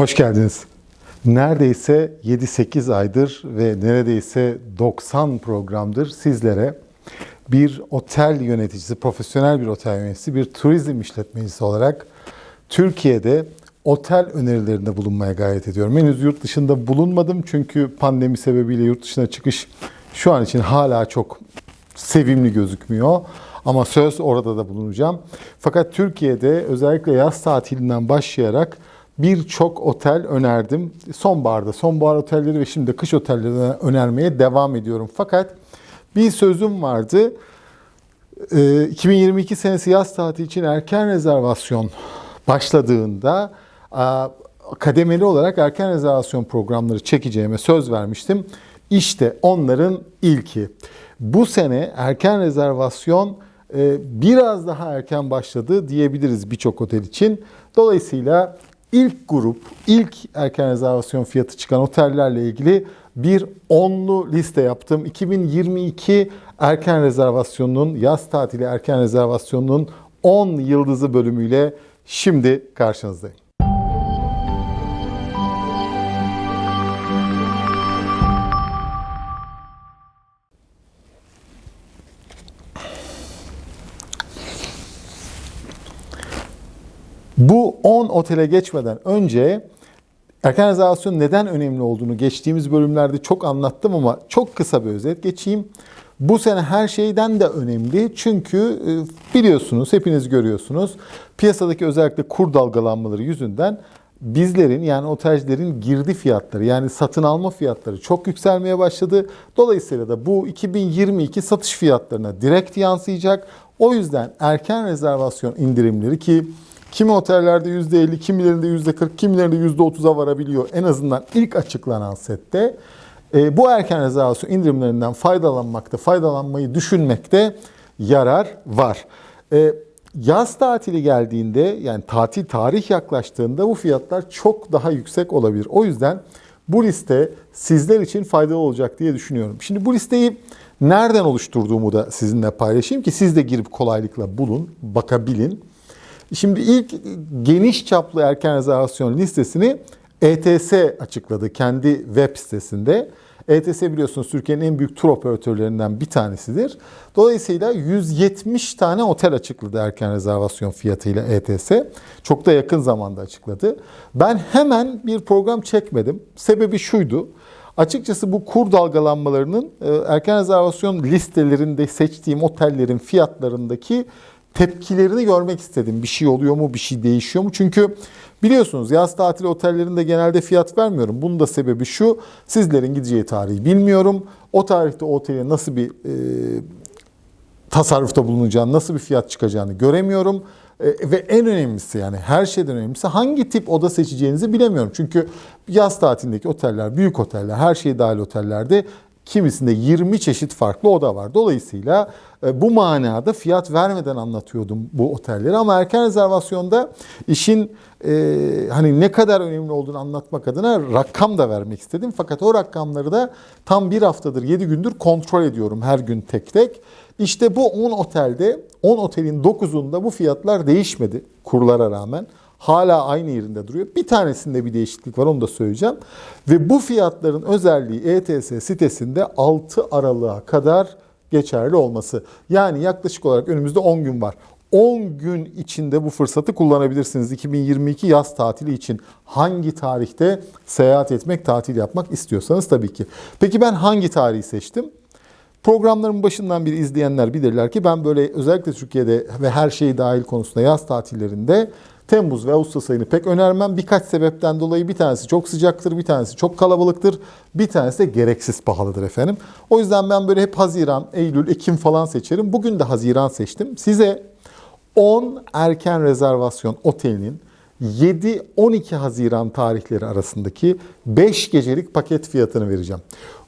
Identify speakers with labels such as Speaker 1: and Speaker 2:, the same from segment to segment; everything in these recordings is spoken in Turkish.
Speaker 1: Hoş geldiniz. Neredeyse 7-8 aydır ve neredeyse 90 programdır sizlere bir otel yöneticisi, profesyonel bir otel yöneticisi, bir turizm işletmecisi olarak Türkiye'de otel önerilerinde bulunmaya gayret ediyorum. Henüz yurt dışında bulunmadım çünkü pandemi sebebiyle yurt dışına çıkış şu an için hala çok sevimli gözükmüyor. Ama söz orada da bulunacağım. Fakat Türkiye'de özellikle yaz tatilinden başlayarak birçok otel önerdim. Sonbaharda sonbahar otelleri ve şimdi kış otellerini önermeye devam ediyorum. Fakat bir sözüm vardı. Ee, 2022 senesi yaz tatili için erken rezervasyon başladığında kademeli olarak erken rezervasyon programları çekeceğime söz vermiştim. İşte onların ilki. Bu sene erken rezervasyon e, biraz daha erken başladı diyebiliriz birçok otel için. Dolayısıyla ilk grup, ilk erken rezervasyon fiyatı çıkan otellerle ilgili bir onlu liste yaptım. 2022 erken rezervasyonunun, yaz tatili erken rezervasyonunun 10 yıldızı bölümüyle şimdi karşınızdayım. Bu 10 otele geçmeden önce erken rezervasyon neden önemli olduğunu geçtiğimiz bölümlerde çok anlattım ama çok kısa bir özet geçeyim. Bu sene her şeyden de önemli çünkü e, biliyorsunuz, hepiniz görüyorsunuz piyasadaki özellikle kur dalgalanmaları yüzünden bizlerin yani otelcilerin girdi fiyatları yani satın alma fiyatları çok yükselmeye başladı. Dolayısıyla da bu 2022 satış fiyatlarına direkt yansıyacak. O yüzden erken rezervasyon indirimleri ki Kimi otellerde %50, kimilerinde %40, kimilerinde %30'a varabiliyor. En azından ilk açıklanan sette. E, bu erken rezervasyon indirimlerinden faydalanmakta, faydalanmayı düşünmekte yarar var. E, yaz tatili geldiğinde yani tatil tarih yaklaştığında bu fiyatlar çok daha yüksek olabilir. O yüzden bu liste sizler için faydalı olacak diye düşünüyorum. Şimdi bu listeyi nereden oluşturduğumu da sizinle paylaşayım ki siz de girip kolaylıkla bulun, bakabilin. Şimdi ilk geniş çaplı erken rezervasyon listesini ETS açıkladı kendi web sitesinde. ETS biliyorsunuz Türkiye'nin en büyük tur operatörlerinden bir tanesidir. Dolayısıyla 170 tane otel açıkladı erken rezervasyon fiyatıyla ETS. Çok da yakın zamanda açıkladı. Ben hemen bir program çekmedim. Sebebi şuydu. Açıkçası bu kur dalgalanmalarının e, erken rezervasyon listelerinde seçtiğim otellerin fiyatlarındaki tepkilerini görmek istedim. Bir şey oluyor mu, bir şey değişiyor mu? Çünkü biliyorsunuz yaz tatili otellerinde genelde fiyat vermiyorum. Bunun da sebebi şu, sizlerin gideceği tarihi bilmiyorum. O tarihte o otele nasıl bir e, tasarrufta bulunacağını, nasıl bir fiyat çıkacağını göremiyorum. E, ve en önemlisi yani her şeyden önemlisi hangi tip oda seçeceğinizi bilemiyorum. Çünkü yaz tatilindeki oteller, büyük oteller, her şey dahil otellerde kimisinde 20 çeşit farklı oda var. Dolayısıyla bu manada fiyat vermeden anlatıyordum bu otelleri ama erken rezervasyonda işin e, hani ne kadar önemli olduğunu anlatmak adına rakam da vermek istedim. Fakat o rakamları da tam bir haftadır 7 gündür kontrol ediyorum her gün tek tek. İşte bu 10 otelde 10 otelin 9'unda bu fiyatlar değişmedi kurlara rağmen hala aynı yerinde duruyor. Bir tanesinde bir değişiklik var onu da söyleyeceğim. Ve bu fiyatların özelliği ETS sitesinde 6 Aralık'a kadar geçerli olması. Yani yaklaşık olarak önümüzde 10 gün var. 10 gün içinde bu fırsatı kullanabilirsiniz. 2022 yaz tatili için hangi tarihte seyahat etmek, tatil yapmak istiyorsanız tabii ki. Peki ben hangi tarihi seçtim? Programların başından bir izleyenler bilirler ki ben böyle özellikle Türkiye'de ve her şey dahil konusunda yaz tatillerinde Temmuz ve Ağustos ayını pek önermem. Birkaç sebepten dolayı bir tanesi çok sıcaktır, bir tanesi çok kalabalıktır, bir tanesi de gereksiz pahalıdır efendim. O yüzden ben böyle hep Haziran, Eylül, Ekim falan seçerim. Bugün de Haziran seçtim. Size 10 erken rezervasyon otelinin 7-12 Haziran tarihleri arasındaki 5 gecelik paket fiyatını vereceğim.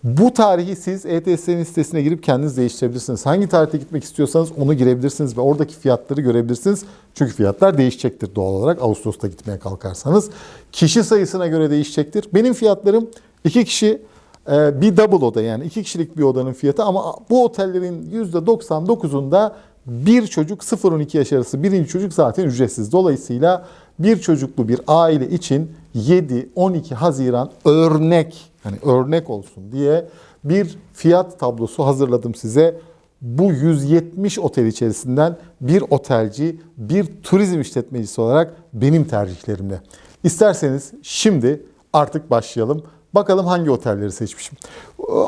Speaker 1: Bu tarihi siz ETS'nin sitesine girip kendiniz değiştirebilirsiniz. Hangi tarihte gitmek istiyorsanız onu girebilirsiniz ve oradaki fiyatları görebilirsiniz. Çünkü fiyatlar değişecektir doğal olarak Ağustos'ta gitmeye kalkarsanız. Kişi sayısına göre değişecektir. Benim fiyatlarım 2 kişi e, bir double oda yani 2 kişilik bir odanın fiyatı ama bu otellerin %99'unda bir çocuk 0-12 yaş arası birinci çocuk zaten ücretsiz. Dolayısıyla bir çocuklu bir aile için 7-12 Haziran örnek hani örnek olsun diye bir fiyat tablosu hazırladım size. Bu 170 otel içerisinden bir otelci, bir turizm işletmecisi olarak benim tercihlerimle. İsterseniz şimdi artık başlayalım. Bakalım hangi otelleri seçmişim.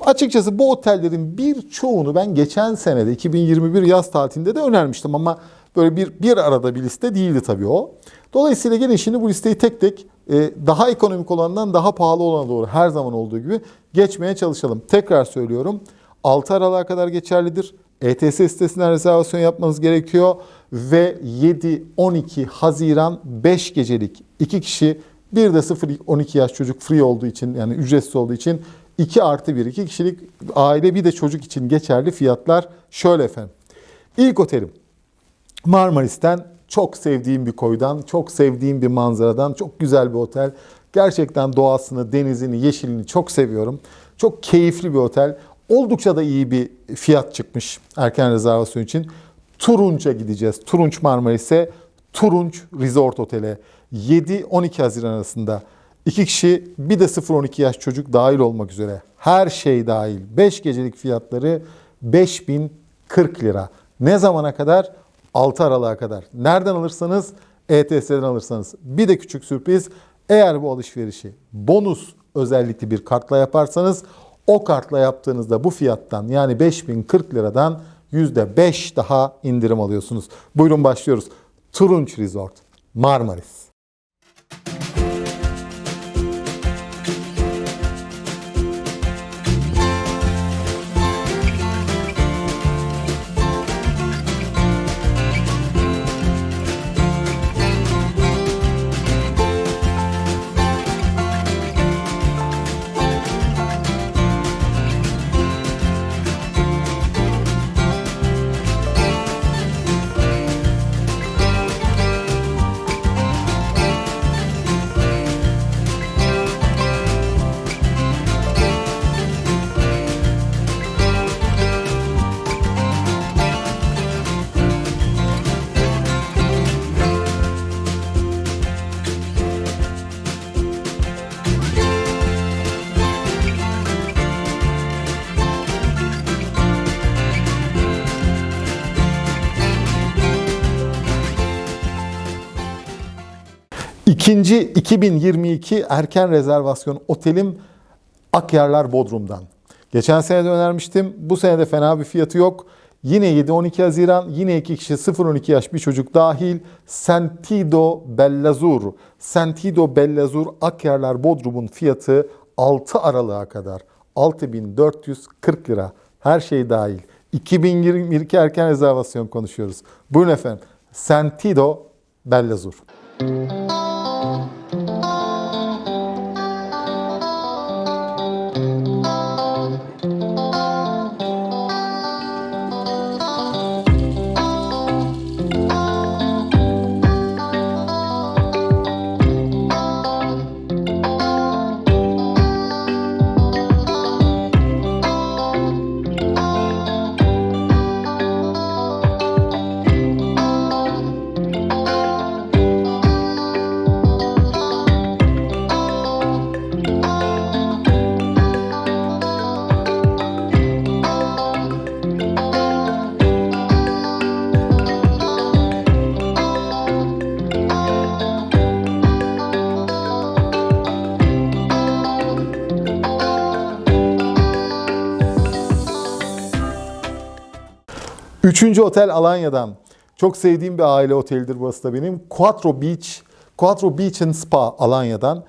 Speaker 1: Açıkçası bu otellerin birçoğunu ben geçen senede 2021 yaz tatilinde de önermiştim ama böyle bir bir arada bir liste değildi tabii o. Dolayısıyla gelin şimdi bu listeyi tek tek e, daha ekonomik olandan daha pahalı olana doğru her zaman olduğu gibi geçmeye çalışalım. Tekrar söylüyorum 6 Aralık'a kadar geçerlidir. ETS sitesinden rezervasyon yapmanız gerekiyor ve 7-12 Haziran 5 gecelik 2 kişi bir de 0-12 yaş çocuk free olduğu için yani ücretsiz olduğu için 2 artı 1 2 kişilik aile bir de çocuk için geçerli fiyatlar şöyle efendim. İlk otelim Marmaris'ten çok sevdiğim bir koydan, çok sevdiğim bir manzaradan, çok güzel bir otel. Gerçekten doğasını, denizini, yeşilini çok seviyorum. Çok keyifli bir otel. Oldukça da iyi bir fiyat çıkmış erken rezervasyon için. Turunç'a gideceğiz. Turunç Marmaris'e, Turunç Resort Otel'e 7-12 Haziran arasında. iki kişi bir de 0-12 yaş çocuk dahil olmak üzere. Her şey dahil. 5 gecelik fiyatları 5040 lira. Ne zamana kadar? 6 Aralık'a kadar. Nereden alırsanız ETS'den alırsanız. Bir de küçük sürpriz. Eğer bu alışverişi bonus özellikli bir kartla yaparsanız o kartla yaptığınızda bu fiyattan yani 5040 liradan %5 daha indirim alıyorsunuz. Buyurun başlıyoruz. Turunç Resort Marmaris. İkinci 2022 erken rezervasyon otelim Akyarlar Bodrum'dan. Geçen sene de önermiştim. Bu sene de fena bir fiyatı yok. Yine 7-12 Haziran, yine iki kişi 0-12 yaş bir çocuk dahil. Sentido Bellazur. Sentido Bellazur Akyarlar Bodrum'un fiyatı 6 Aralık'a kadar. 6440 lira. Her şey dahil. 2022 erken rezervasyon konuşuyoruz. Buyurun efendim. Sentido Bellazur. Üçüncü otel Alanya'dan. Çok sevdiğim bir aile otelidir burası da benim. Quattro Beach, Quattro Beach and Spa Alanya'dan.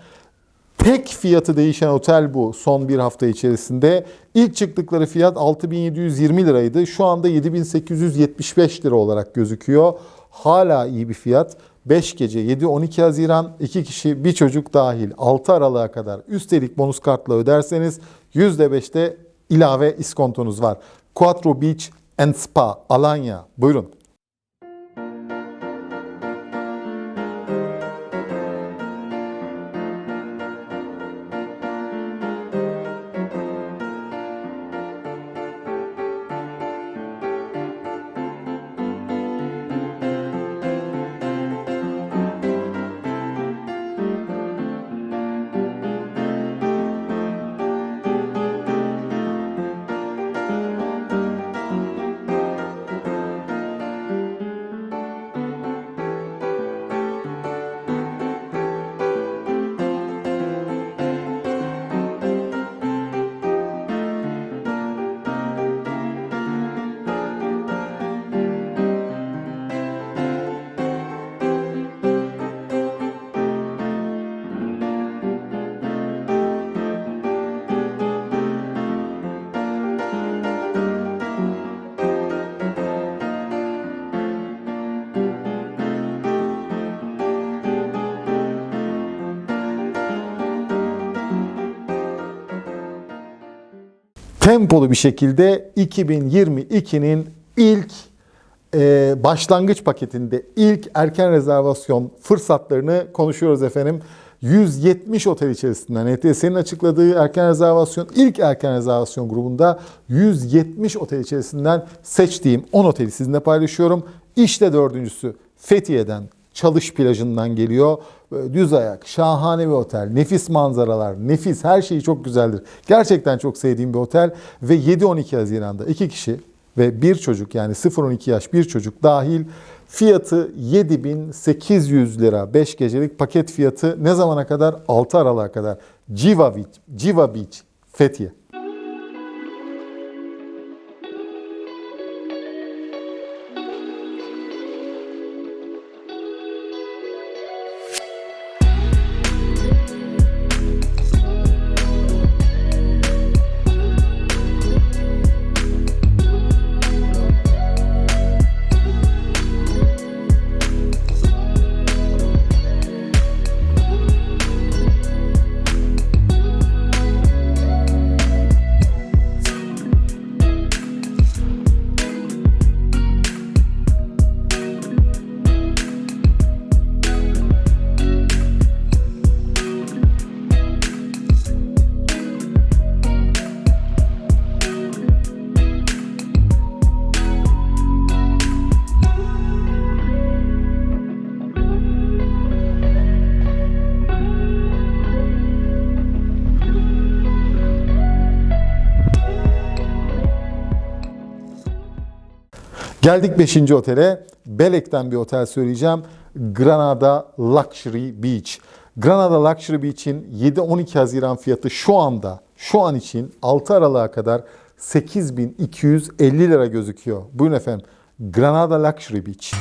Speaker 1: Tek fiyatı değişen otel bu son bir hafta içerisinde. İlk çıktıkları fiyat 6720 liraydı. Şu anda 7875 lira olarak gözüküyor. Hala iyi bir fiyat. 5 gece 7-12 Haziran 2 kişi bir çocuk dahil 6 Aralık'a kadar üstelik bonus kartla öderseniz %5'te ilave iskontonuz var. Quattro Beach and Spa Alanya. Buyurun. Tempolu bir şekilde 2022'nin ilk e, başlangıç paketinde ilk erken rezervasyon fırsatlarını konuşuyoruz efendim. 170 otel içerisinden ETS'nin açıkladığı erken rezervasyon ilk erken rezervasyon grubunda 170 otel içerisinden seçtiğim 10 oteli sizinle paylaşıyorum. İşte dördüncüsü Fethiye'den Çalış plajından geliyor. Böyle düz ayak, şahane bir otel, nefis manzaralar, nefis her şeyi çok güzeldir. Gerçekten çok sevdiğim bir otel ve 7-12 Haziran'da iki kişi ve bir çocuk yani 0-12 yaş bir çocuk dahil fiyatı 7800 lira 5 gecelik paket fiyatı ne zamana kadar? 6 Aralık'a kadar. Civa Beach, Civa Beach Fethiye. Geldik 5. otele. Belek'ten bir otel söyleyeceğim. Granada Luxury Beach. Granada Luxury Beach'in 7-12 Haziran fiyatı şu anda, şu an için 6 Aralık'a kadar 8250 lira gözüküyor. Buyurun efendim. Granada Luxury Beach.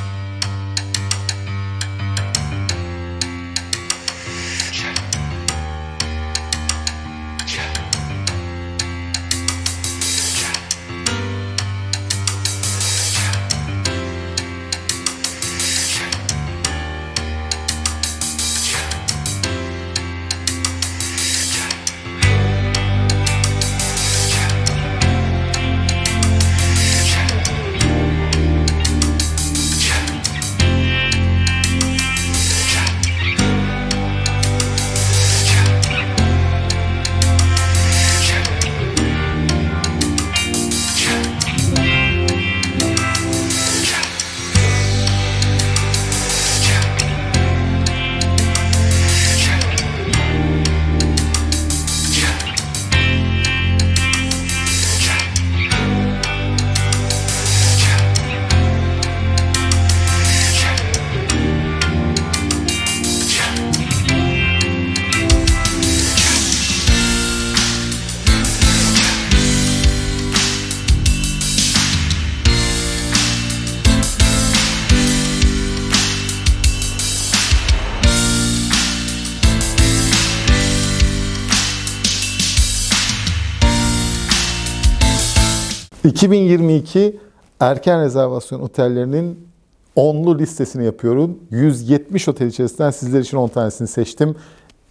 Speaker 1: ...2022 erken rezervasyon otellerinin onlu listesini yapıyorum. 170 otel içerisinden sizler için 10 tanesini seçtim.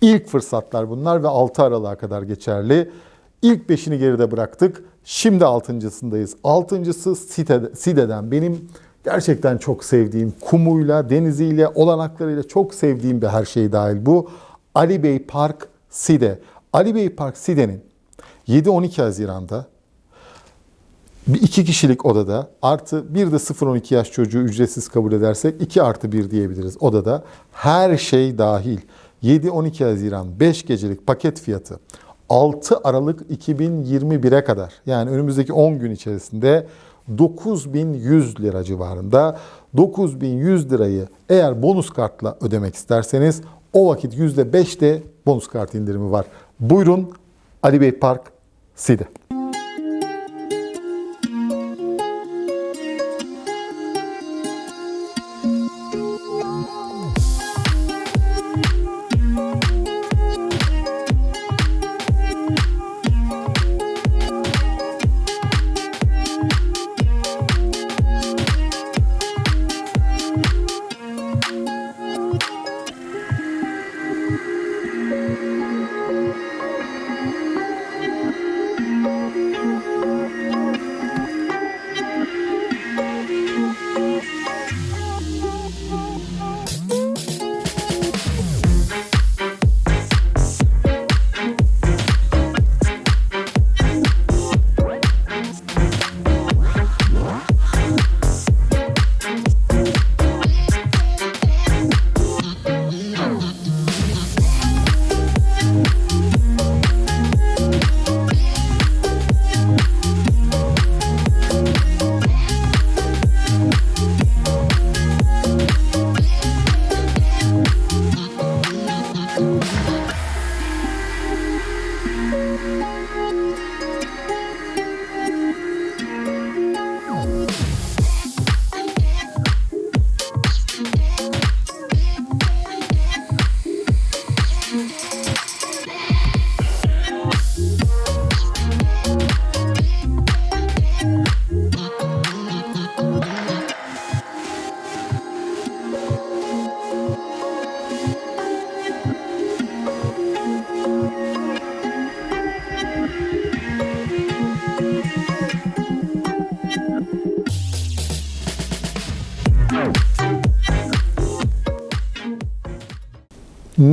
Speaker 1: İlk fırsatlar bunlar ve 6 Aralık'a kadar geçerli. İlk 5'ini geride bıraktık. Şimdi 6.sındayız. 6.sı Site, Side'den benim gerçekten çok sevdiğim kumuyla, deniziyle, olanaklarıyla çok sevdiğim bir her şey dahil bu. Ali Bey Park Side. Ali Bey Park Side'nin 7-12 Haziran'da bir iki kişilik odada artı bir de 0-12 yaş çocuğu ücretsiz kabul edersek 2 artı 1 diyebiliriz odada. Her şey dahil. 7-12 Haziran 5 gecelik paket fiyatı 6 Aralık 2021'e kadar yani önümüzdeki 10 gün içerisinde 9100 lira civarında. 9100 lirayı eğer bonus kartla ödemek isterseniz o vakit %5 de bonus kart indirimi var. Buyurun Ali Bey Park Side.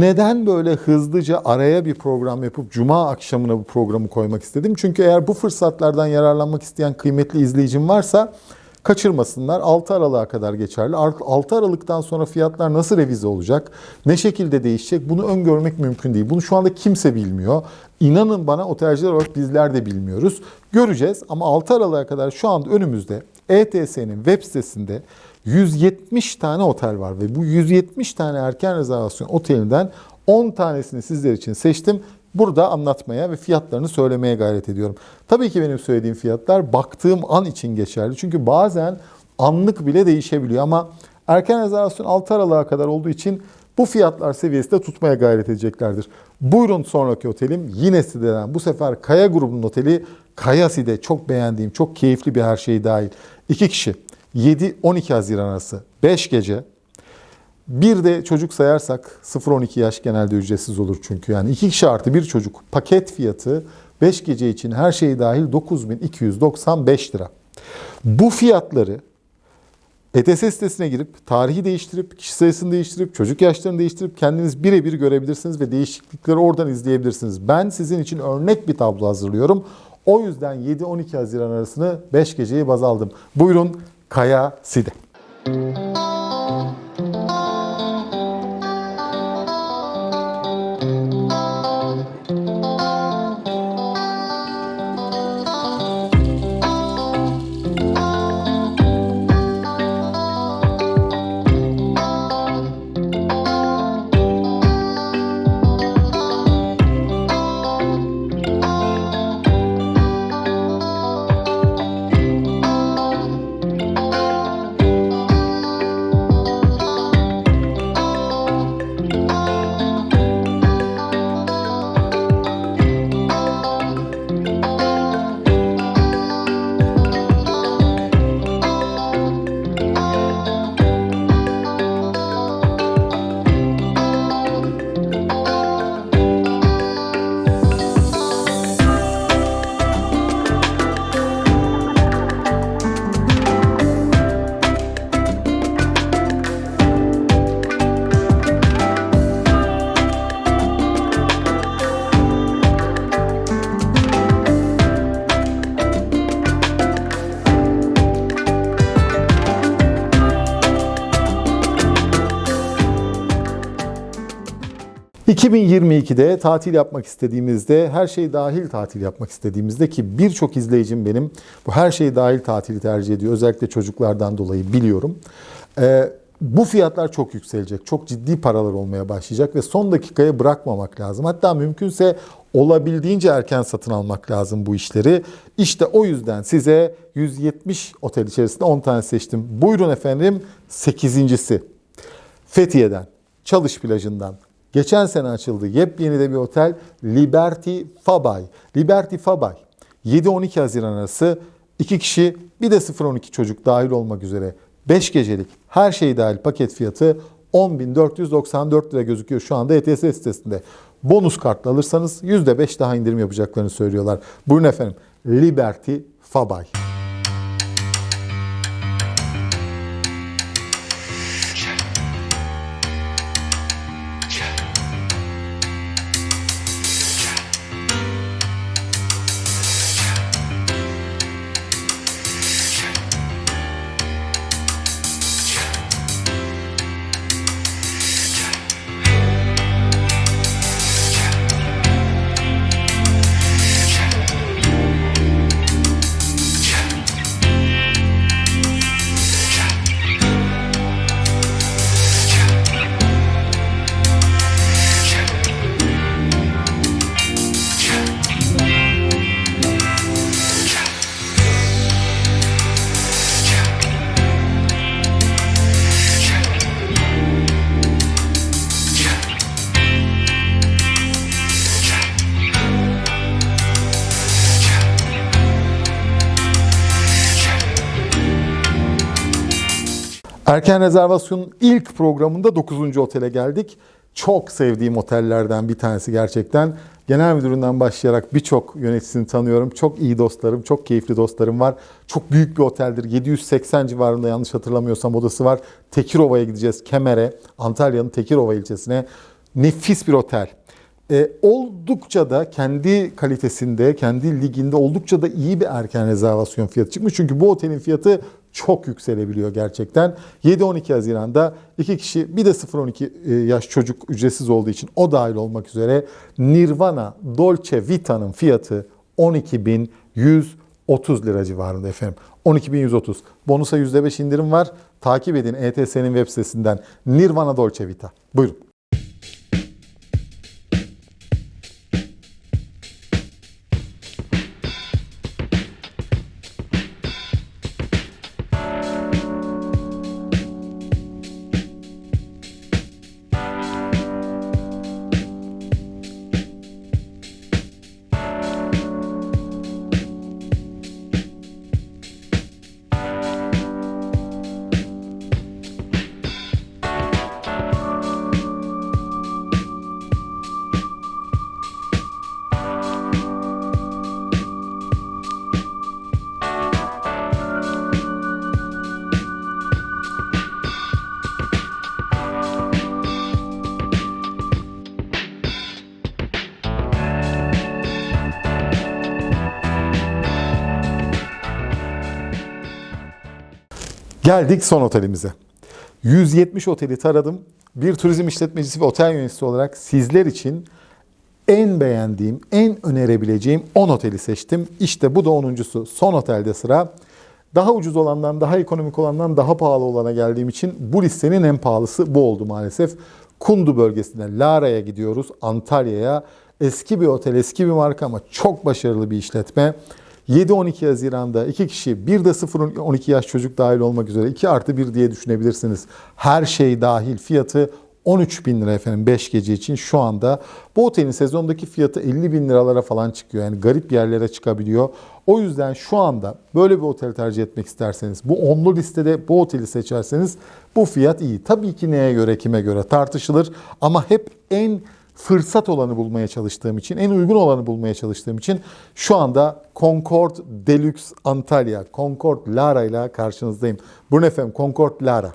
Speaker 1: Neden böyle hızlıca araya bir program yapıp cuma akşamına bu programı koymak istedim? Çünkü eğer bu fırsatlardan yararlanmak isteyen kıymetli izleyicim varsa kaçırmasınlar. 6 Aralık'a kadar geçerli. 6 Aralık'tan sonra fiyatlar nasıl revize olacak? Ne şekilde değişecek? Bunu öngörmek mümkün değil. Bunu şu anda kimse bilmiyor. İnanın bana otelciler olarak bizler de bilmiyoruz. Göreceğiz ama 6 Aralık'a kadar şu anda önümüzde ETS'nin web sitesinde 170 tane otel var ve bu 170 tane erken rezervasyon otelinden 10 tanesini sizler için seçtim. Burada anlatmaya ve fiyatlarını söylemeye gayret ediyorum. Tabii ki benim söylediğim fiyatlar baktığım an için geçerli. Çünkü bazen anlık bile değişebiliyor ama erken rezervasyon 6 Aralık'a kadar olduğu için bu fiyatlar seviyesinde tutmaya gayret edeceklerdir. Buyurun sonraki otelim yine siteden bu sefer Kaya grubunun oteli Kaya Side çok beğendiğim çok keyifli bir her şey dahil. İki kişi 7-12 Haziran arası 5 gece bir de çocuk sayarsak 0-12 yaş genelde ücretsiz olur çünkü. Yani iki kişi artı bir çocuk paket fiyatı 5 gece için her şey dahil 9295 lira. Bu fiyatları ETS sitesine girip tarihi değiştirip, kişi sayısını değiştirip, çocuk yaşlarını değiştirip kendiniz birebir görebilirsiniz ve değişiklikleri oradan izleyebilirsiniz. Ben sizin için örnek bir tablo hazırlıyorum. O yüzden 7-12 Haziran arasını 5 geceyi baz aldım. Buyurun Kaya Side. 2022'de tatil yapmak istediğimizde, her şey dahil tatil yapmak istediğimizde ki birçok izleyicim benim bu her şey dahil tatili tercih ediyor. Özellikle çocuklardan dolayı biliyorum. Ee, bu fiyatlar çok yükselecek. Çok ciddi paralar olmaya başlayacak ve son dakikaya bırakmamak lazım. Hatta mümkünse olabildiğince erken satın almak lazım bu işleri. İşte o yüzden size 170 otel içerisinde 10 tane seçtim. Buyurun efendim 8.si. Fethiye'den, Çalış plajından, Geçen sene açıldı yepyeni de bir otel Liberty Fabay. Liberty Fabay 7-12 Haziran arası 2 kişi bir de 0-12 çocuk dahil olmak üzere 5 gecelik her şey dahil paket fiyatı 10.494 lira gözüküyor şu anda ETS sitesinde. Bonus kartla alırsanız %5 daha indirim yapacaklarını söylüyorlar. Buyurun efendim Liberty Fabay. Erken rezervasyonun ilk programında 9. otele geldik. Çok sevdiğim otellerden bir tanesi gerçekten. Genel müdüründen başlayarak birçok yöneticisini tanıyorum. Çok iyi dostlarım, çok keyifli dostlarım var. Çok büyük bir oteldir. 780 civarında yanlış hatırlamıyorsam odası var. Tekirova'ya gideceğiz, Kemer'e, Antalya'nın Tekirova ilçesine. Nefis bir otel. E, oldukça da kendi kalitesinde, kendi liginde oldukça da iyi bir erken rezervasyon fiyatı çıkmış. Çünkü bu otelin fiyatı çok yükselebiliyor gerçekten. 7-12 Haziran'da iki kişi bir de 0-12 e, yaş çocuk ücretsiz olduğu için o dahil olmak üzere Nirvana Dolce Vita'nın fiyatı 12.130 lira civarında efendim. 12.130. Bonusa %5 indirim var. Takip edin ETS'nin web sitesinden Nirvana Dolce Vita. Buyurun. Geldik son otelimize. 170 oteli taradım. Bir turizm işletmecisi ve otel yöneticisi olarak sizler için en beğendiğim, en önerebileceğim 10 oteli seçtim. İşte bu da 10.sü. Son otelde sıra. Daha ucuz olandan, daha ekonomik olandan daha pahalı olana geldiğim için bu listenin en pahalısı bu oldu maalesef. Kundu bölgesinde Lara'ya gidiyoruz, Antalya'ya. Eski bir otel, eski bir marka ama çok başarılı bir işletme. 7-12 Haziran'da iki kişi bir de 0-12 yaş çocuk dahil olmak üzere 2 artı 1 diye düşünebilirsiniz. Her şey dahil fiyatı 13 bin lira efendim 5 gece için şu anda. Bu otelin sezondaki fiyatı 50 bin liralara falan çıkıyor. Yani garip yerlere çıkabiliyor. O yüzden şu anda böyle bir otel tercih etmek isterseniz bu onlu listede bu oteli seçerseniz bu fiyat iyi. Tabii ki neye göre kime göre tartışılır ama hep en fırsat olanı bulmaya çalıştığım için, en uygun olanı bulmaya çalıştığım için şu anda Concord Deluxe Antalya, Concord Lara ile karşınızdayım. Buyurun efendim Concord Lara.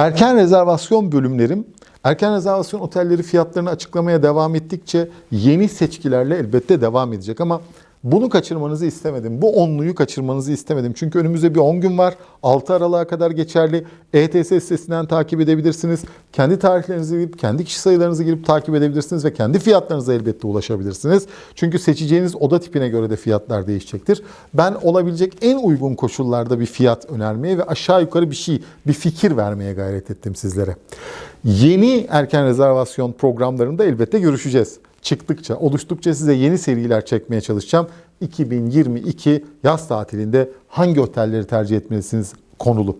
Speaker 1: Erken rezervasyon bölümlerim, erken rezervasyon otelleri fiyatlarını açıklamaya devam ettikçe yeni seçkilerle elbette devam edecek ama bunu kaçırmanızı istemedim. Bu onluyu kaçırmanızı istemedim. Çünkü önümüzde bir 10 gün var. 6 Aralık'a kadar geçerli. ETS sitesinden takip edebilirsiniz. Kendi tarihlerinizi girip, kendi kişi sayılarınızı girip takip edebilirsiniz ve kendi fiyatlarınıza elbette ulaşabilirsiniz. Çünkü seçeceğiniz oda tipine göre de fiyatlar değişecektir. Ben olabilecek en uygun koşullarda bir fiyat önermeye ve aşağı yukarı bir şey, bir fikir vermeye gayret ettim sizlere. Yeni erken rezervasyon programlarında elbette görüşeceğiz çıktıkça, oluştukça size yeni seriler çekmeye çalışacağım. 2022 yaz tatilinde hangi otelleri tercih etmelisiniz konulu.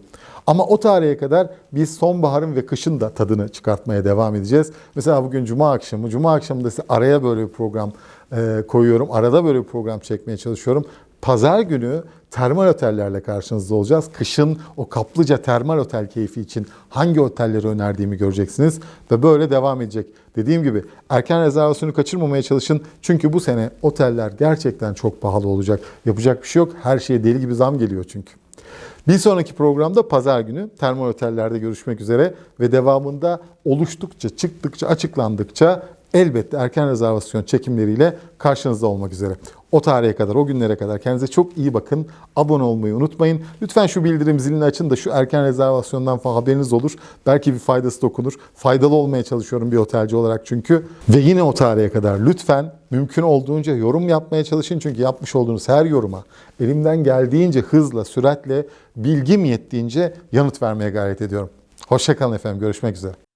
Speaker 1: Ama o tarihe kadar biz sonbaharın ve kışın da tadını çıkartmaya devam edeceğiz. Mesela bugün cuma akşamı, cuma akşamında size araya böyle bir program e, koyuyorum. Arada böyle bir program çekmeye çalışıyorum. Pazar günü termal otellerle karşınızda olacağız. Kışın o kaplıca termal otel keyfi için hangi otelleri önerdiğimi göreceksiniz ve böyle devam edecek. Dediğim gibi erken rezervasyonu kaçırmamaya çalışın. Çünkü bu sene oteller gerçekten çok pahalı olacak. Yapacak bir şey yok. Her şeye deli gibi zam geliyor çünkü. Bir sonraki programda pazar günü termal otellerde görüşmek üzere ve devamında oluştukça, çıktıkça, açıklandıkça elbette erken rezervasyon çekimleriyle karşınızda olmak üzere. O tarihe kadar, o günlere kadar kendinize çok iyi bakın. Abone olmayı unutmayın. Lütfen şu bildirim zilini açın da şu erken rezervasyondan falan haberiniz olur. Belki bir faydası dokunur. Faydalı olmaya çalışıyorum bir otelci olarak çünkü. Ve yine o tarihe kadar lütfen mümkün olduğunca yorum yapmaya çalışın. Çünkü yapmış olduğunuz her yoruma elimden geldiğince hızla, süratle, bilgim yettiğince yanıt vermeye gayret ediyorum. Hoşçakalın efendim. Görüşmek üzere.